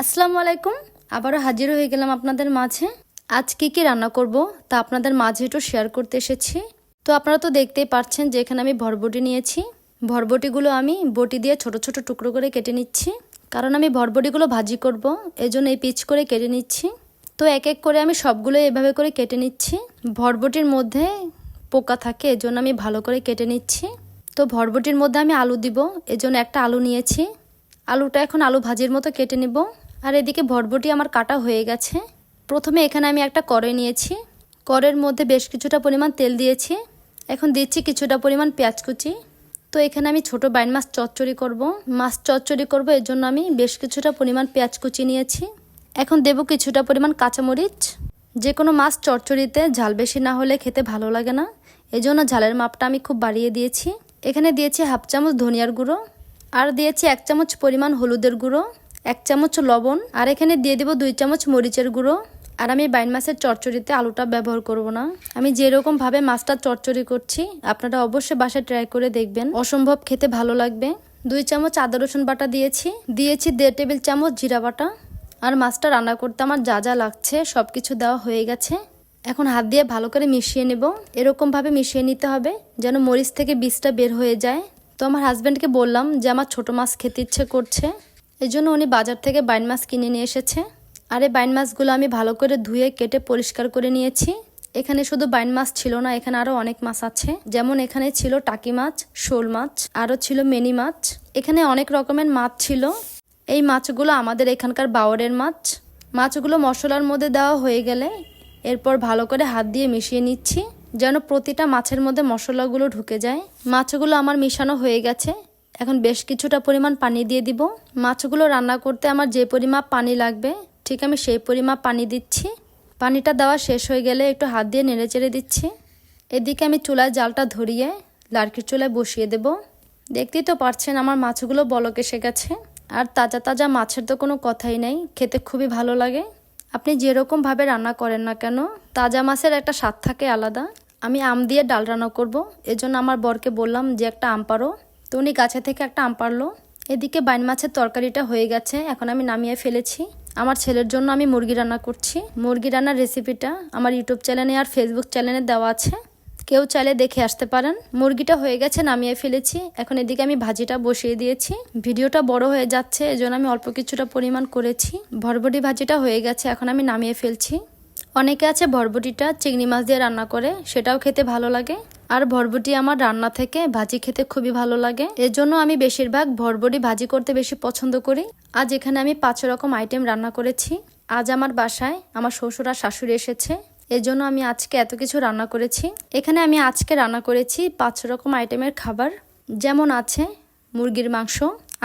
আসসালামু আলাইকুম। আবারও হাজির হয়ে গেলাম আপনাদের মাঝে। আজ কী কী রান্না করব তা আপনাদের মাঝে একটু শেয়ার করতে এসেছি। তো আপনারা তো দেখতেই পাচ্ছেন যে এখানে আমি ভরবটি নিয়েছি। ভরবটিগুলো আমি বটি দিয়ে ছোট ছোট টুকরো করে কেটে নিচ্ছি। কারণ আমি ভরবটিগুলো ভাজি করব, এজন্য এই পিচ করে কেটে নিচ্ছি। তো এক এক করে আমি সবগুলো এভাবে করে কেটে নিচ্ছি। ভরবটির মধ্যে পোকা থাকে, এজন্য আমি ভালো করে কেটে নিচ্ছি। তো ভরবটির মধ্যে আমি আলু দিব, এজন্য একটা আলু নিয়েছি। আলুটা এখন আলু ভাজির মতো কেটে নেব। আর এদিকে ভটভটি আমার কাটা হয়ে গেছে। প্রথমে এখানে আমি একটা কড়াই নিয়েছি। কড়ের মধ্যে বেশ কিছুটা পরিমাণ তেল দিয়েছি। এখন দিচ্ছি কিছুটা পরিমাণ পেঁয়াজ কুচি। তো এখানে আমি ছোট বাইন মাছ চচ্চড়ি করব। মাছ চচ্চড়ি করব, এর জন্য আমি বেশ কিছুটা পরিমাণ পেঁয়াজ কুচি নিয়েছি। এখন দেব কিছুটা পরিমাণ কাঁচামরিচ। যে কোনো মাছ চচ্চড়িতে ঝাল বেশি না হলে খেতে ভালো লাগে না। এজন্য ঝালের মাপটা আমি খুব বাড়িয়ে দিয়েছি। এখানে দিয়েছি হাফ চামচ ধনিয়ার গুঁড়ো। আর দিয়েছি এক চামচ পরিমাণ হলুদের গুঁড়ো। এক চামচ লবণ, আর এখানে দিয়ে দেবো দুই চামচ মরিচের গুঁড়ো। আর আমি বাইন মাছের চচ্চড়িতে আলুটা ব্যবহার করব না। আমি যেরকম ভাবে মাছটা চচ্চড়ি করছি, আপনারা অবশ্যই বাসায় ট্রাই করে দেখবেন। অসম্ভব খেতে ভালো লাগবে। দুই চামচ আদা রসুন বাটা দিয়েছি। দিয়েছি দেড় টেবিল চামচ জিরা বাটা। আর মাছটা রান্না করতে আমার যা যা লাগছে সব কিছু দেওয়া হয়ে গেছে। এখন হাত দিয়ে ভালো করে মিশিয়ে নেব। এরকমভাবে মিশিয়ে নিতে হবে যেন মরিচ থেকে বীজটা বের হয়ে যায়। তো আমার হাজব্যান্ডকে বললাম যে আমার ছোট মাছ খেতে ইচ্ছে করছে। এই জন্য উনি বাজার থেকে বাইন মাছ কিনে নিয়ে এসেছে। আর এই বাইন মাছগুলো আমি ভালো করে ধুয়ে, কেটে পরিষ্কার করে নিয়েছি। এখানে শুধু বাইন মাছ ছিল না, এখানে আরও অনেক মাছ আছে। যেমন এখানে ছিল টাকি মাছ, শোল মাছ আরও ছিল মেনি মাছ। এখানে অনেক রকমের মাছ ছিল। এই মাছগুলো আমাদের এখানকার বাওয়ারের মাছ। মাছগুলো মশলার মধ্যে দেওয়া হয়ে গেলে এরপর ভালো করে হাত দিয়ে মিশিয়ে নিচ্ছি, যেন প্রতিটা মাছের মধ্যে মশলাগুলো ঢুকে যায়। মাছগুলো আমার মিশানো হয়ে গেছে। এখন বেশ কিছুটা পরিমাণ পানি দিয়ে দিব। মাছগুলো রান্না করতে আমার যে পরিমাপ পানি লাগবে, ঠিক আমি সেই পরিমাপ পানি দিচ্ছি। পানিটা দেওয়া শেষ হয়ে গেলে একটু হাত দিয়ে নেড়ে চেড়ে দিচ্ছি। এদিকে আমি চুলায় জালটা ধরিয়ে লাড়কির চুলায় বসিয়ে দেব। দেখতেই তো পারছেন আমার মাছগুলো বলক এসে গেছে। আর তাজা তাজা মাছের তো কোনো কথাই নেই, খেতে খুবই ভালো লাগে। আপনি যেরকমভাবে রান্না করেন না কেন, তাজা মাছের একটা স্বাদ থাকে আলাদা। আমি আম দিয়ে ডাল রান্না করব, এজন্য আমার বরকে বললাম যে একটা আম পারো। তো উনি গাছে থেকে একটা আম পারল এদিকে বাইন মাছের তরকারিটা হয়ে গেছে, এখন আমি নামিয়ে ফেলেছি। আমার ছেলের জন্য আমি মুরগি রান্না করছি। মুরগি রান্নার রেসিপিটা আমার ইউটিউব চ্যানেলে আর ফেসবুক চ্যানেলে দেওয়া আছে। কেউ চাইলে দেখে আসতে পারেন। মুরগিটা হয়ে গেছে, নামিয়ে ফেলেছি। এখন এদিকে আমি ভাজিটা বসিয়ে দিয়েছি। ভিডিওটা বড় হয়ে যাচ্ছে, এজন্য আমি অল্প কিছুটা পরিমাণ করেছি। ভরবটি ভাজিটা হয়ে গেছে, এখন আমি নামিয়ে ফেলছি। অনেকে আছে ভরবটিটা চিংড়ি মাছ দিয়ে রান্না করে, সেটাও খেতে ভালো লাগে। আর ভরবটি আমার রান্না থেকে ভাজি খেতে খুবই ভালো লাগে। এর জন্য আমি বেশিরভাগ ভরবটি ভাজি করতে বেশি পছন্দ করি। আজ এখানে আমি পাঁচ রকম আইটেম রান্না করেছি। আজ আমার বাসায় আমার শ্বশুর আর শাশুড়ি এসেছে। এজন্য আমি আজকে এত কিছু রান্না করেছি। এখানে আমি আজকে রান্না করেছি পাঁচ রকম আইটেমের খাবার। যেমন আছে মুরগির মাংস,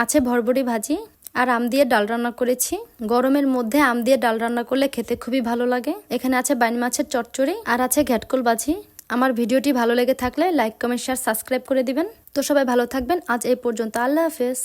আছে ভরবটি ভাজি, আর আম দিয়ে ডাল রান্না করেছি। গরমের মধ্যে আম দিয়ে ডাল রান্না করলে খেতে খুবই ভালো লাগে। এখানে আছে বাইন মাছের চচ্চড়ি, আর আছে ঘ্যাটকল বাজি আমার ভিডিওটি ভালো লেগে থাকলে লাইক, কমেন্ট শেয়ার সাবস্ক্রাইব করে দিবেন। তো সবাই ভালো থাকবেন। আজ এই পর্যন্ত। আল্লাহ হাফেজ।